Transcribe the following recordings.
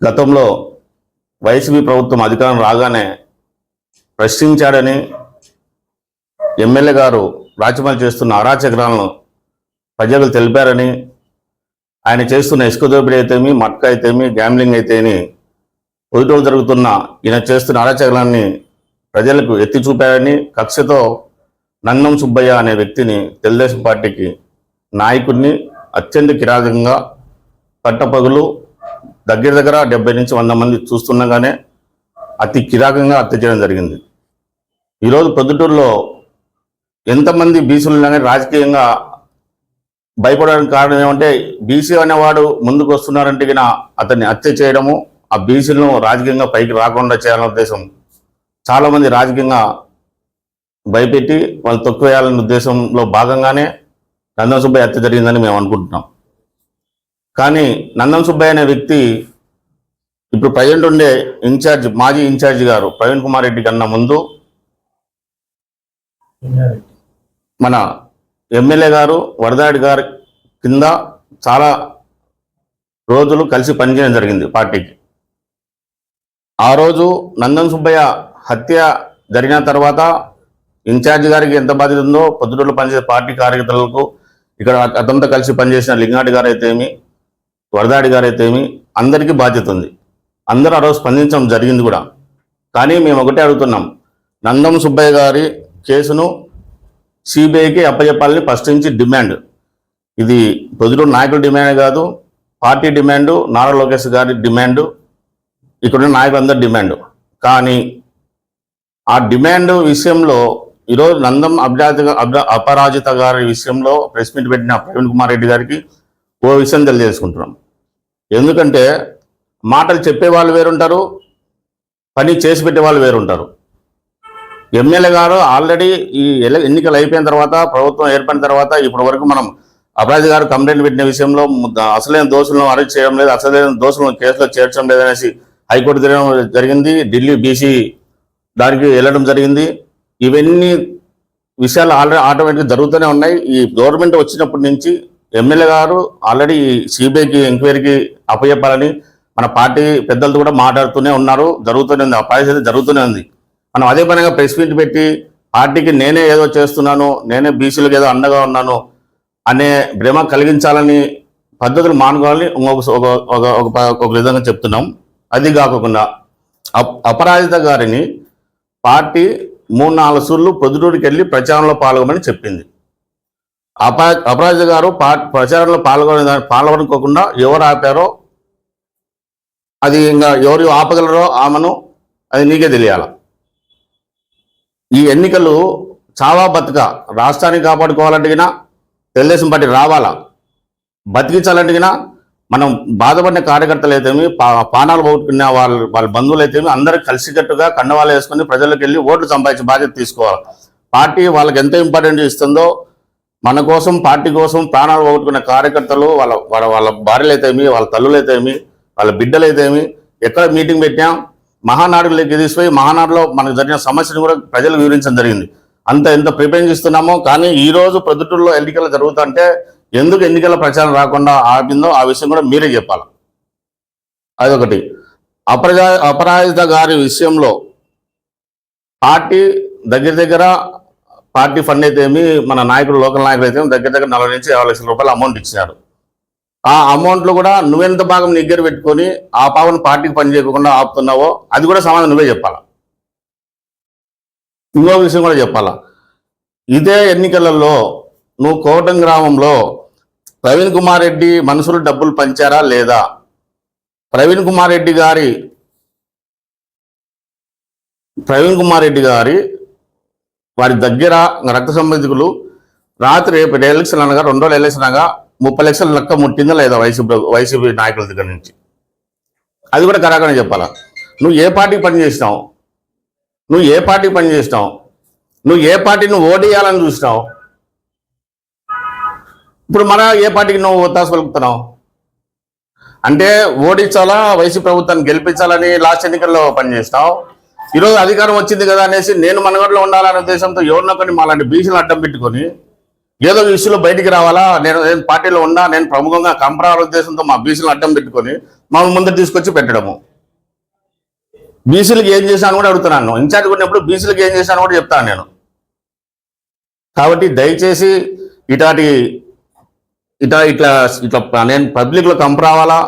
గతంలో వైసీపీ ప్రభుత్వం అధికారం రాగానే ప్రశ్నించాడని ఎమ్మెల్యే గారు రాజమౌళి చేస్తున్న అరాచకరాలను ప్రజలకు తెలిపారని ఆయన చేస్తున్న ఇసుక దోపిడీ అయితేమి మట్క అయితేమి గ్యాంబ్లింగ్ అయితేమి పొదుటోలు జరుగుతున్న ఈయన చేస్తున్న అరాచకరాన్ని ప్రజలకు ఎత్తి చూపారని కక్షతో నంగం సుబ్బయ్య అనే వ్యక్తిని తెలుగుదేశం పార్టీకి నాయకుడిని అత్యంత కిరాతకంగా పట్టపగులు దగ్గర దగ్గర డెబ్బై నుంచి వంద మంది చూస్తుండగానే అతి కిరాకంగా హత్య చేయడం జరిగింది. ఈరోజు పొద్దుటూరులో ఎంతమంది బీసీలు కానీ రాజకీయంగా భయపడడానికి కారణం ఏమంటే బీసీ అనేవాడు ముందుకు వస్తున్నారంటే అతన్ని హత్య చేయడము ఆ బీసీలను రాజకీయంగా పైకి రాకుండా చేయాలనే ఉద్దేశం చాలామంది రాజకీయంగా భయపెట్టి వాళ్ళు తొక్కువేయాలనే ఉద్దేశంలో భాగంగానే నందన సుబ్బయ్య హత్య జరిగిందని మేము అనుకుంటున్నాం. కానీ నందన్ సుబ్బయ్య అనే వ్యక్తి ఇప్పుడు ప్రజెంట్ ఉండే ఇన్ఛార్జ్ మాజీ ఇన్ఛార్జ్ గారు ప్రవీణ్ కుమార్ రెడ్డి కన్నా ముందు మన ఎమ్మెల్యే గారు వరదాడి గారి కింద చాలా రోజులు కలిసి పనిచేయడం జరిగింది పార్టీకి. ఆ రోజు నందన్ సుబ్బయ్య హత్య జరిగిన తర్వాత ఇన్ఛార్జ్ గారికి ఎంత బాధ్యత ఉందో పొద్దుటూరులో పనిచేసే పార్టీ కార్యకర్తలకు ఇక్కడ అతనితో కలిసి పనిచేసిన లింగాడి గారు అయితేమి వరదాడి గారైతేమి అందరికీ బాధ్యత ఉంది. అందరూ ఆ రోజు స్పందించడం జరిగింది కూడా. కానీ మేము ఒకటే అడుగుతున్నాం. నందం సుబ్బయ్య గారి కేసును సిబిఐకి అప్పచెప్పాలని ఫస్ట్ నుంచి డిమాండ్. ఇది పొద్దుటూరు నాయకుల డిమాండ్ కాదు పార్టీ డిమాండు నారా లోకేష్ గారి డిమాండు ఇక్కడున్న నాయకులందరి డిమాండ్. కానీ ఆ డిమాండ్ విషయంలో ఈరోజు నందం అభిజాత అపరాజిత గారి విషయంలో ప్రెస్ మీట్ పెట్టిన ప్రవీణ్ కుమార్ రెడ్డి గారికి ఓ విషయం తెలియజేసుకుంటున్నాం. ఎందుకంటే మాటలు చెప్పే వాళ్ళు వేరుంటారు పని చేసి పెట్టే వాళ్ళు వేరుంటారు. ఎమ్మెల్యే గారు ఆల్రెడీ ఈ ఎన్నికలు అయిపోయిన తర్వాత ప్రభుత్వం ఏర్పడిన తర్వాత ఇప్పటి వరకు మనం అపరాధి గారు కంప్లైంట్ పెట్టిన విషయంలో అసలైన దోషులను అరెస్ట్ చేయడం లేదు అసలైన దోషులను కేసులో చేర్చడం లేదనేసి హైకోర్టు తిరగడం జరిగింది. ఢిల్లీ బీసీ దానికి వెళ్ళడం జరిగింది. ఇవన్నీ విషయాలు ఆల్రెడీ ఆటోమేటిక్గా జరుగుతూనే ఉన్నాయి. ఈ గవర్నమెంట్ వచ్చినప్పటి నుంచి ఎమ్మెల్యే గారు ఆల్రెడీ సిబిఐకి ఎంక్వైరీకి అప్పచెప్పాలని మన పార్టీ పెద్దలతో కూడా మాట్లాడుతూనే ఉన్నారు. జరుగుతూనే ఉంది. ఆ పరిస్థితి జరుగుతూనే ఉంది. మనం అదే పనిగా ప్రెస్ మీట్ పెట్టి పార్టీకి నేనే ఏదో చేస్తున్నాను నేనే బీసీలకు ఏదో అండగా ఉన్నాను అనే భ్రమ కలిగించాలని పద్ధతులు మానుకోవాలని ఒక ఒక- ఒక విధంగా చెప్తున్నాం. అది కాకుండా అప్- అపరాజిత గారిని పార్టీ మూడు నాలుగు సూర్లు పొద్దుటూరికి వెళ్ళి ప్రచారంలో పాల్గొమని చెప్పింది. అప అపరాజిత గారు పా ప్రచారంలో పాల్గొనే పాల్గొనుకోకుండా ఎవరు ఆపారో అది ఇంకా ఎవరు ఆపగలరో ఆమెను అది నీకే తెలియాల. ఈ ఎన్నికలు చావా బతుక. రాష్ట్రాన్ని కాపాడుకోవాలంటే తెలుగుదేశం పార్టీ రావాలా? బతికించాలంటే మనం బాధపడిన కార్యకర్తలు అయితేమి పా- పానాలు పోగొట్టుకున్న వాళ్ళ వాళ్ళ బంధువులు అయితేమి అందరూ కలిసికట్టుగా కండవాళ్ళు వేసుకొని ప్రజలకు వెళ్ళి ఓట్లు సంపాదించే బాధ్యత తీసుకోవాలి? పార్టీ వాళ్ళకి ఎంత ఇంపార్టెంట్ ఇస్తుందో మన కోసం పార్టీ కోసం ప్రాణాలు పోగొట్టుకున్న కార్యకర్తలు వాళ్ళ వాళ్ళ వాళ్ళ భార్యలు అయితేమి వాళ్ళ తల్లులు అయితేమి వాళ్ళ బిడ్డలు అయితేమి ఎక్కడ మీటింగ్ పెట్టాం మహానాడులోకి తీసుకుపోయి మహానాడులో మనకు జరిగిన సమస్యను కూడా ప్రజలకు వివరించడం జరిగింది. అంత ఎంత ప్రిపేర్ చేస్తున్నామో కానీ ఈరోజు ప్రొద్దుటూరులో ఎన్నికలు జరుగుతుంటే ఎందుకు ఎన్నికల ప్రచారం రాకుండా ఆపిందో ఆ విషయం కూడా మీరే చెప్పాలి. అదొకటి. అపరాజ అపరాజిత గారి విషయంలో పార్టీ దగ్గర దగ్గర పార్టీ ఫండ్ అయితే ఏమి మన నాయకులు లోకల్ నాయకులు అయితే దగ్గర దగ్గర నలభై నుంచి యాభై లక్షల రూపాయలు అమౌంట్ ఇచ్చినారు. ఆ అమౌంట్లో కూడా నువ్వెంత భాగం నిగ్గర పెట్టుకొని ఆ పాపను పార్టీకి పని చేయకుండా ఆపుతున్నావో అది కూడా సమాధానం నువ్వే చెప్పాలా? ఇంకో విషయం కూడా చెప్పాలా? ఇదే ఎన్నికలలో నువ్వు కోటం గ్రామంలో ప్రవీణ్ కుమార్ రెడ్డి మనుషులు డబ్బులు పంచారా లేదా? ప్రవీణ్ కుమార్ రెడ్డి గారి ప్రవీణ్ కుమార్ రెడ్డి గారి వారి దగ్గర రక్త సంబంధికులు రాత్రి రేపు ఎలక్షన్ అనగా రెండు రోజులు ఎలక్షన్ అనగా ముప్పై లక్షల లెక్క ముట్టిందా లేదా వైసీపీ వైసీపీ నాయకుల దగ్గర నుంచి? అది కూడా కరాకనే చెప్పాలా? నువ్వు ఏ పార్టీకి పని చేసినావు? నువ్వు ఏ పార్టీకి పని చేసినావు? నువ్వు ఏ పార్టీని ఓడియాలని చూసినావు? ఇప్పుడు మన ఏ పార్టీకి నువ్వు ఒత్తాసు పలుకుతున్నావు? అంటే ఓడించాలా వైసీపీ ప్రభుత్వాన్ని గెలిపించాలని లాస్ట్ ఎన్నికల్లో పనిచేస్తావు ఈరోజు అధికారం వచ్చింది కదా అనేసి నేను మనగడలో ఉండాలనే ఉద్దేశంతో ఎవరినొకరిని మాలాంటి బీసీలు అడ్డం పెట్టుకొని ఏదో ఇష్యూలో బయటికి రావాలా? నేను నేను పార్టీలో ఉన్నా? నేను ప్రముఖంగా కంపరాల ఉద్దేశంతో మా బీసీలు అడ్డం పెట్టుకొని మమ్మల్ని ముందర తీసుకొచ్చి పెట్టడము. బీసీలకు ఏం చేశాను కూడా అడుగుతున్నాను ఇన్ఛార్జ్ కొన్నప్పుడు బీసీలకు ఏం చేశాను కూడా చెప్తాను నేను. కాబట్టి దయచేసి ఇటాటి ఇట్లా ఇట్లా ఇట్లా నేను పబ్లిక్లో కంపరావాలా?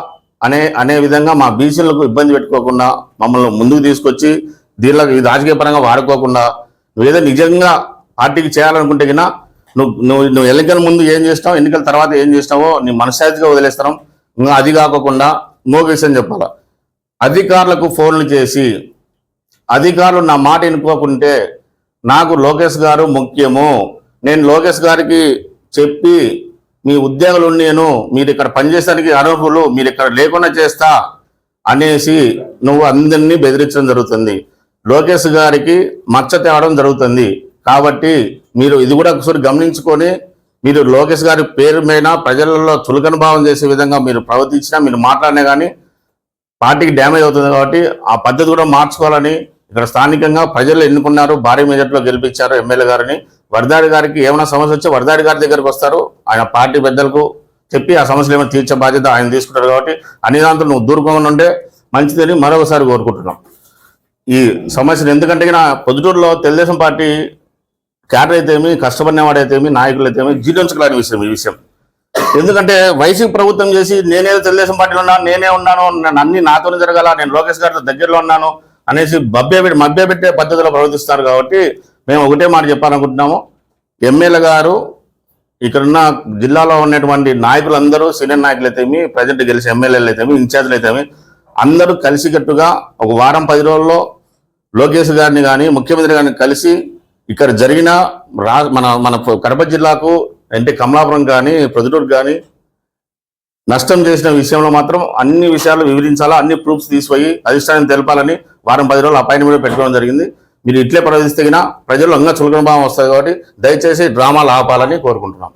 అనే అనే విధంగా మా బీసీలకు ఇబ్బంది పెట్టుకోకుండా మమ్మల్ని ముందుకు తీసుకొచ్చి దీనిలో ఈ రాజకీయ పరంగా వాడుకోకుండా నువ్వేదో నిజంగా పార్టీకి చేయాలనుకుంటే కన్నా నువ్వు నువ్వు నువ్వు ఎన్నికల ముందు ఏం చేస్తావు ఎన్నికల తర్వాత ఏం చేస్తావో నీ మనసాయితీగా వదిలేస్తాం. ఇంకా అది కాకుండా ఇంకో విషయం చెప్పాలా? అధికారులకు ఫోన్లు చేసి అధికారులు నా మాట ఎన్నుకోకుంటే నాకు లోకేష్ గారు ముఖ్యము. నేను లోకేష్ గారికి చెప్పి మీ ఉద్యోగులు నేను మీరు ఇక్కడ పనిచేయడానికి అర్హులు మీరు ఇక్కడ లేకుండా చేస్తా అనేసి నువ్వు అందరినీ బెదిరించడం జరుగుతుంది. లోకేష్ గారికి మచ్చ తేవడం జరుగుతుంది. కాబట్టి మీరు ఇది కూడా ఒకసారి గమనించుకొని మీరు లోకేష్ గారి పేరు మీద ప్రజలలో చులకన భావం చేసే విధంగా మీరు ప్రవర్తించినా మీరు మాట్లాడినా కానీ పార్టీకి డ్యామేజ్ అవుతుంది కాబట్టి ఆ పద్ధతి కూడా మార్చుకోవాలని ఇక్కడ స్థానికంగా ప్రజలు ఎన్నుకున్నారు భారీ మెజార్టీలో గెలిపించారు ఎమ్మెల్యే గారిని. వరదాడి గారికి ఏమైనా సమస్య వచ్చి వరదాడి గారి దగ్గరకు వస్తారు. ఆయన పార్టీ పెద్దలకు చెప్పి ఆ సమస్యలు ఏమైనా తీర్చే బాధ్యత ఆయన తీసుకుంటారు కాబట్టి అన్ని దాంతో నువ్వు దూరంగా ఉండే మంచిదని మరొకసారి కోరుకుంటున్నాం. ఈ సమస్యను ఎందుకంటే నా పొద్దుటూరులో తెలుగుదేశం పార్టీ క్యాడర్ అయితేమి కష్టపడినవాడైతేమి నాయకులు అయితేమి విషయం ఈ విషయం. ఎందుకంటే వైసీపీ ప్రభుత్వం చేసి నేనేదో తెలుగుదేశం పార్టీలో ఉన్నాను నేనే ఉన్నాను అన్ని నాతోనే జరగాల నేను లోకేష్ గారితో దగ్గరలో ఉన్నాను అనేసి మభ్య మభ్య పెట్టే పద్ధతిలో ప్రవర్తిస్తారు కాబట్టి మేము ఒకటే మాట చెప్పాలనుకుంటున్నాము. ఎమ్మెల్యే గారు ఇక్కడున్న జిల్లాలో ఉన్నటువంటి నాయకులందరూ సీనియర్ నాయకులు అయితేమి ప్రజెంట్ గెలిచి ఎమ్మెల్యేలు అయితేమి ఇన్ఛార్జ్లు అయితేమి అందరూ కలిసికట్టుగా ఒక వారం పది రోజుల్లో లోకేష్ గారిని కానీ ముఖ్యమంత్రి గారిని కలిసి ఇక్కడ జరిగిన రా మన మన కడప జిల్లాకు అంటే కమలాపురం కానీ ప్రొద్దుటూరు కానీ నష్టం చేసిన విషయంలో మాత్రం అన్ని విషయాలు వివరించాలా అన్ని ప్రూఫ్స్ తీసిపోయి అధిష్టానం తెలపాలని వారం పది రోజులు అపాయింట్మెంట్ పెట్టుకోవడం జరిగింది. మీరు ఇట్లే ప్రవేశిస్తే ప్రజలు అంగా చులకన భావం వస్తుంది కాబట్టి దయచేసి డ్రామాలు ఆపాలని కోరుకుంటున్నాం.